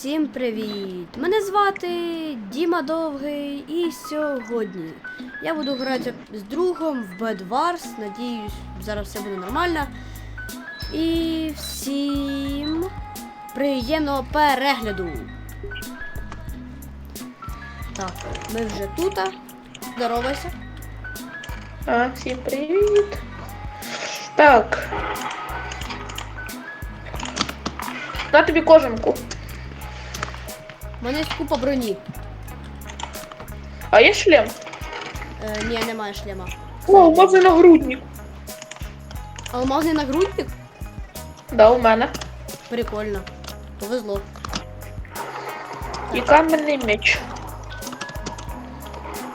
Всім привіт! Мене звати Діма Довгий і сьогодні я буду грати з другом в Bed Wars. Надіюсь, зараз все буде нормально. І всім приємного перегляду. Так, ми вже тут. Здоровайся. А, всім привіт. Так. На тобі кожанку. У мене є купа броні. А є шлем? Е, ні, немає шлема. О, можна нагрудник. Алмазний нагрудник? Да, у мене. Прикольно. Повезло. І каменний меч.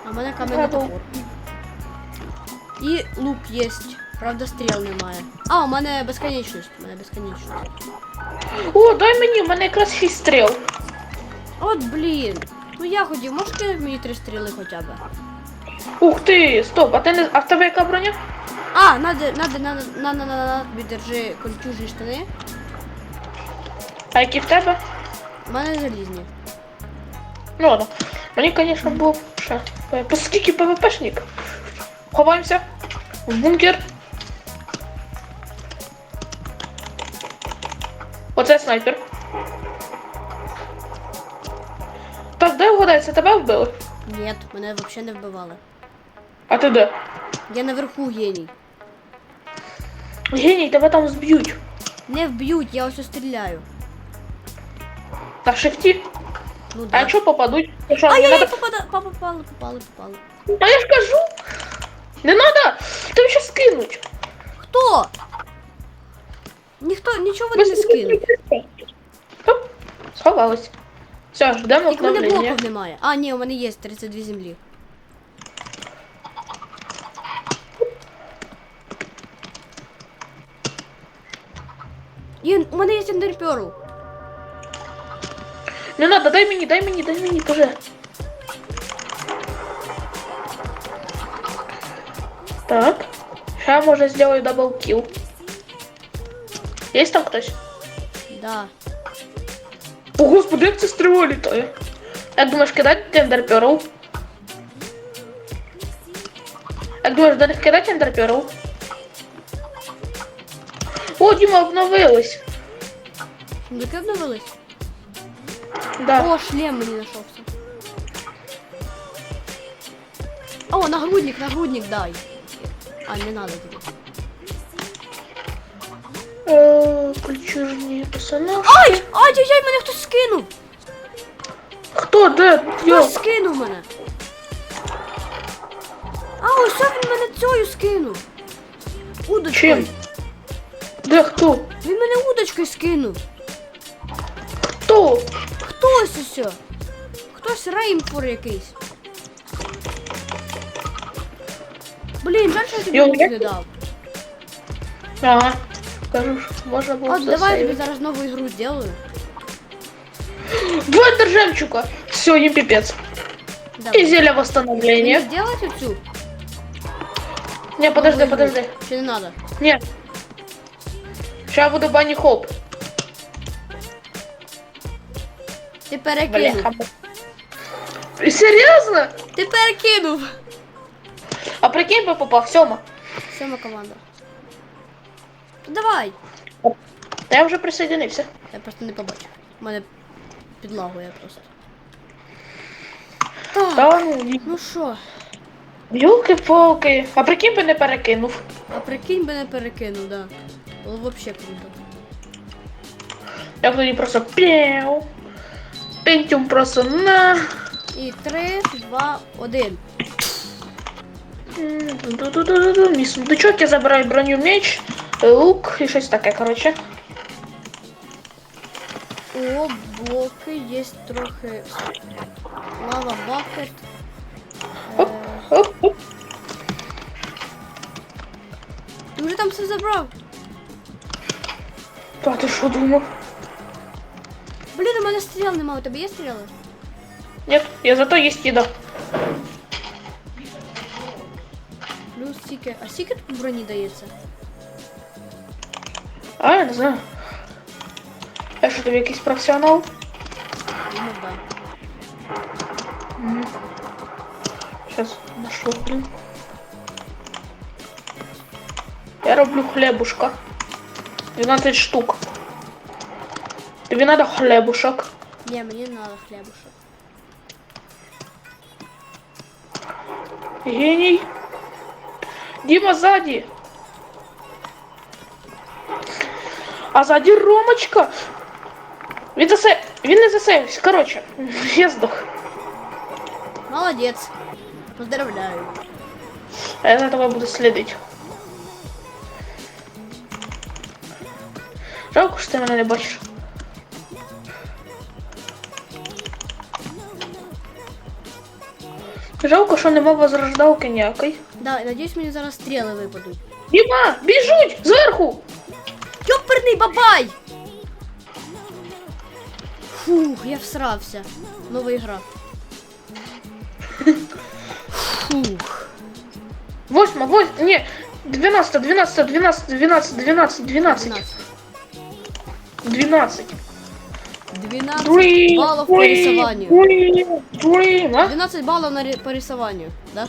А в мене каменний топор. І лук є. Правда, стріл немає. А, у мене безконечність. У мене безконечність. О, дай мені, у мене якраз шість стріл. От блін. Ну я хотів, можеш кинути мені три стріли хоча б. Ух ти, стоп, а ти не. А в тебе яка броня? А, надо, надо, надо, надо, надо, надо, тобі держи кольчужі штани. А які в тебе? У мене залізні. Ну ладно. Мені, звісно, було б ще. По скільки ПВПшник? Ховаємося. В бункер. Оце снайпер. Вгадай, це тебе вбили? Ні, мене взагалі не вбивали. А ти де? Я наверху геній. Геній, тебе там зб'ють. Не вб'ють, я ось стріляю. На шифті. Ну А якщо попадуть, то що, А я, я попада... попали, попали, попали. А я ж кажу. Не надо! Тебе ще скинуть. Хто? Ніхто, нічого вони не скинув. Оп, сховались. Все, ждемо Тільки в мене обновлення. блоків немає. А, ні, у мене є 32 землі. І у мене є ендерперл. Не надо, дай мені, дай мені, дай мені, тоже. Так. Сейчас може сделаю дабл килл. Есть там хтось? Да. О, господи, як це стріла літає. Як думаєш, кидати ендерперл? Як думаєш, до них кидати ендерперл? О, Діма, обновилась. Сундуки обновились? Да. О, шлем мені знайшовся. О, нагрудник, нагрудник дай. А, не надо тобі. Культурні персонаж. Ай! Ай, ай, ай, мене хтось скинув! Хто, де? Йо. Хтось скинув мене. А, ось він мене цю скинув. Удочкою. Чим? Де хто? Він мене удочкою скинув. Хто? Хтось усе. Хтось рейнфор якийсь. Блін, жаль, що я тобі Йо, лук як не дав. Ага. Кажу, що можна було От давай я тобі засейвити. зараз нову ігру зроблю. Два державчука. Все, не пипец. И Давай. зелье Мені восстановления. зробити оцю? Не, подожди, Нову ігру? подожди. Чи не треба? Нет. Сейчас буду Банни Хоп. Ти перекинув. Бляха. Серьезно? Ти перекинув. А прикинь бы попал, Сема. Сьома команда. Давай. Да я уже присоединился. Я просто не побачив. У мене підлагує просто. Так, Да, ну, ну що, Ёлки-палки. А прикинь би не перекинув. а прикинь би не перекинув, да. Було вообще круто. Я тоді просто п'яу. Пентюм просто на. І 3, 2, 1. М, ду-ду-ду-ду-ду. Мій сундучок, я забираю броню меч, лук і щось таке, коротше. О, блоки, є трохи лава бакет. Оп, Е, оп, оп. ти вже там все забрав. Та ти що думав? Блін, у мене стріл немає. У тебе є стріли? Нет, я зато есть еда. Плюс стільки. А скільки тут броні дається? А, я не знаю. Я що тобі якийсь професіонал? думав, да. Сейчас нашел, блин. Я роблю хлебушка. 12 штук. Тобі надо хлебушек. Ні, мені не треба хлібушек. Гений. Дима сзади. А сзади Ромочка. Він засе... Він не засейвився. Короче, я здох. Молодець. Поздравляю. А я за тобой буду следить. Жалко, що ти мене не бачиш. Жалко, що нема возрождалки ніякої. Да, надіюсь, мені зараз стріли випадуть. Діма, біжуть! Зверху! Йоперний бабай! Фух, я всрався. Нова ігра. Фух. Восьма, восьма, ні, 12, 12, 12, 12, 12, 12, 12. 12. 12 Dream, балів по dream, рисуванню. dream, dream, а? 12 балів на ри- по рисуванню, да?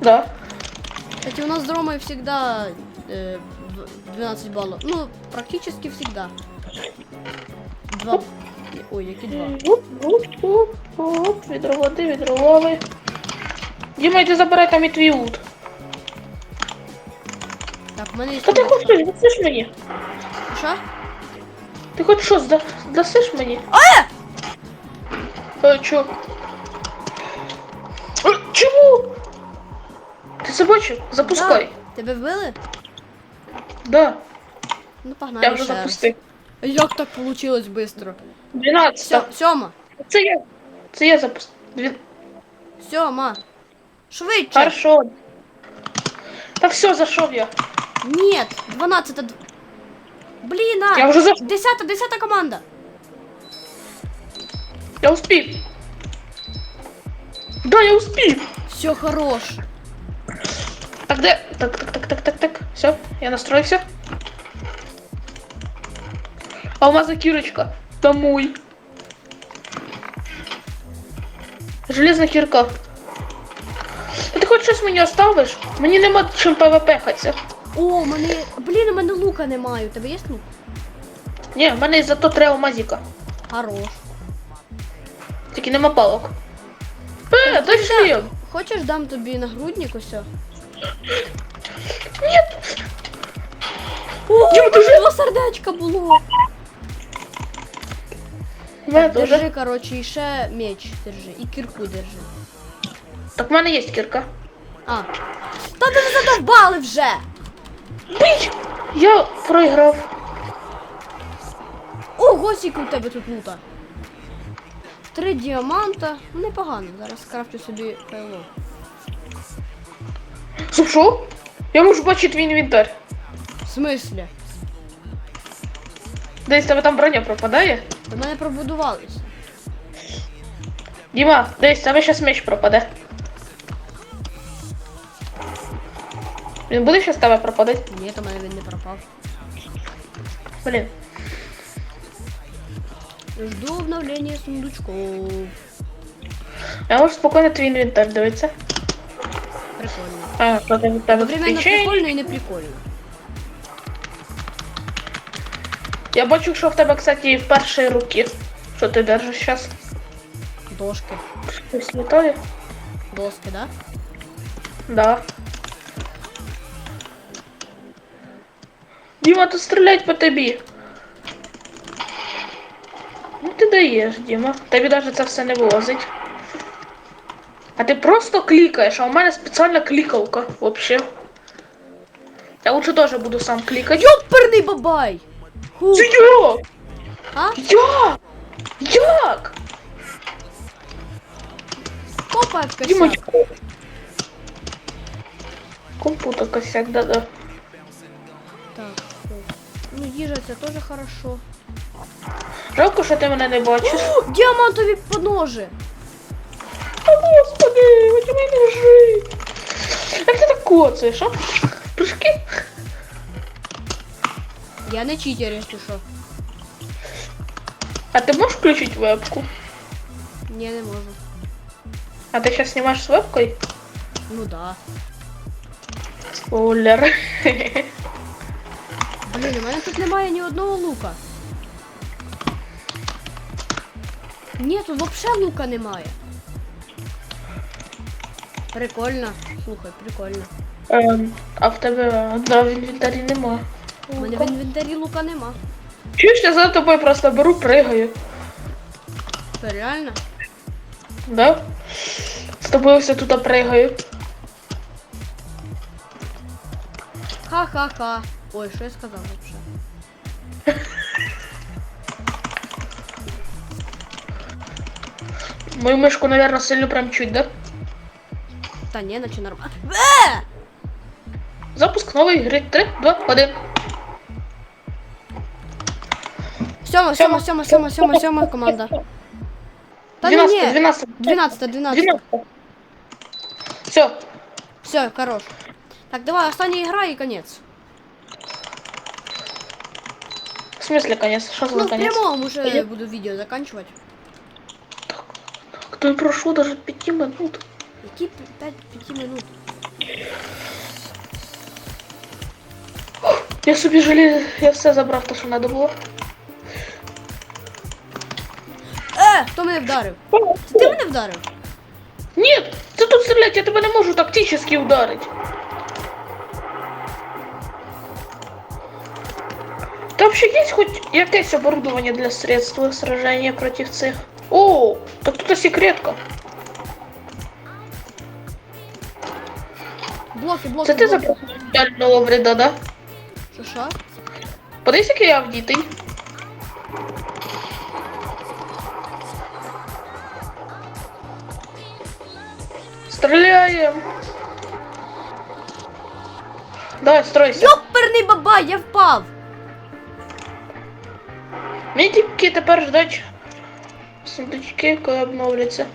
Да. Кстати, у нас с Ромой всегда э, в- 12 баллов. Ну, практически всегда. Два. Ой, які два. Оп, оп, оп, оп, відро лави. Діма, йди забирай там і твій лут. Так, в мене є. Та ти хоч щось дасиш мені? Що? Ти хоч щось да- дасиш мені? А! А, чо? А, чому? Ти це бачив? Запускай. Да. Тебе вбили? Да, Ну, погнали я вже ще раз. запустив. Як так получилось быстро? 12. Сё, Сьома, Це я. Це я запустив. Дві... Сьома. Швидше. Хорошо. Та все, зайшов я. Нет, 12 д- Блін, а! Я вже зайшов. 10 10 команда. Я успів. Да, я успів. Все хорош. Так, де? Так, так, так, так, так, так. Все, я настроився. Алмазна кірочка. Домой. Железна кірка. А ти хоч щось мені оставиш? Мені нема чим ПВП хатися. О, у мене. Блін, у мене лука немає. У тебе є лук? Ні, в мене зато три алмазіка. Хорош. Тільки нема палок. Е, дай шлем. Хочеш дам тобі нагрудник усе? Ні. Сердечка було. В Держи, короче, і ще меч держи. І кірку держи. Так в мене є кірка. А. Та ти не задовбали вже! Бить! Я проіграв. Ого, скільки у тебе тут лута. Три діаманта. Ну, Непогано. Зараз скрафчу собі кайло. Що? Я можу бачити твій інвентар. В смислі? Десь тебе там броня пропадає. До мене пробудувалися. Діма, десь тебе зараз меч пропаде. Він буде з тебе пропадати? Ні, то мене він не пропав. Блін. Жду обновлення сундучков. Я можу спокійно твій інвентар дивитися. Прикольно. А, що тебе Одновременно прикольно і не прикольно. Я бачу, що в тебе, кстати, в першій руки. Що ти держиш зараз? Дошки. Щось літає? Доски, да? Да. Діма, тут стрілять по тобі. Ну ти даєш, Діма. Тобі навіть це все не вилазить. А ти просто клікаєш, а у мене спеціальна клікалка вообще. Я лучше теж буду сам клікати. Йоперний бабай! Ху. Це я! А? Я! Як? Копай косяк. як? Комп'ютер косяк, да-да. Так. Ну, їжа це теж хорошо. Жалко, що ти мене не бачиш. О, діамантові поножи! О, господи, у тебе ножи. Як ти так коцаєш, а? Прыжки? Я не читер, якщо що. А ти можеш включити вебку? Ні, не можу. А ти зараз знімаєш з вебкою? Ну да. Спойлер. Блін, у мене тут немає ні одного лука. Ні, тут взагалі лука немає. Прикольно. Слухай, прикольно. Ем, а в тебе да, в інвентарі нема. У мене в інвентарі лука нема. Чуєш, я за тобою просто беру, пригаю. Це реально? Да? З тобою все тут пригаю. Ха-ха-ха. Ой, що я сказав вообще? Мою мишку, наверное, сильно прям чуть, да? Та ні, наче нормально. Запуск нової гри. 3, 2, 1. Сьома, сьома, сьома, сьома, сьома, сьома команда. Та ну 12, ні. 12. 12, 12. 12. Все. Все, хорош. Так, давай, остання ігра і конець. В смысле конец? Что за Ну, в конец? прямому уже буду відео заканчивать. Кто прошло даже 5 минут. Які 5-5 минут. Я собі жалію, я все забрав, то що треба було. Е, хто мене вдарив? Це ти мене вдарив? Ні, це тут стрілять, я тебе не можу тактично ударити. Там ще є хоч якесь оборудовання для средства сраження проти цих. О, так тут секретка. Блоки, блоки, Це ти забрав реального вреда, да? Що, що? Подивись, який я вдітий. Стріляємо. Давай, стройся. Йоперний бабай, я впав! Мені тільки тепер ждать сундучки, коли обновляться.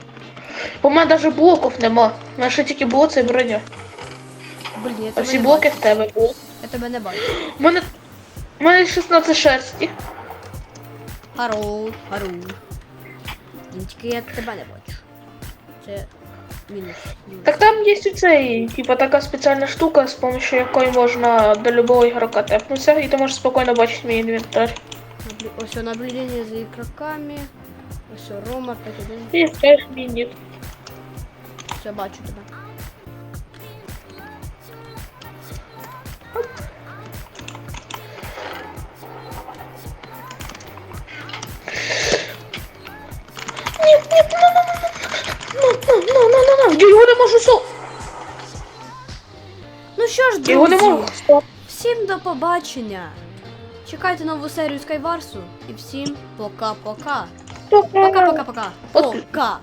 Бо в мене навіть блоків нема. У мене ще тільки було це броня. Блін, я А тебе всі не блоки бачу. в тебе були. Я тебе не бачу. У мене. У мене 16 шерсті. Хару, хару. Блін, Тільки я тебе не бачу. Це мінус. Так там є цей, типа така спеціальна штука, з допомогою якої можна до любого ігрока тепнутися, і ти можеш спокійно бачити мій інвентар. Ось о, наблюдення за ігроками. Ось Рома 5-1. І теж мініт. Все, бачу тебе. Друзі, всім до побачення. Чекайте нову серію Скайварсу і всім пока-пока. Пока-пока-пока. Пока. Пока.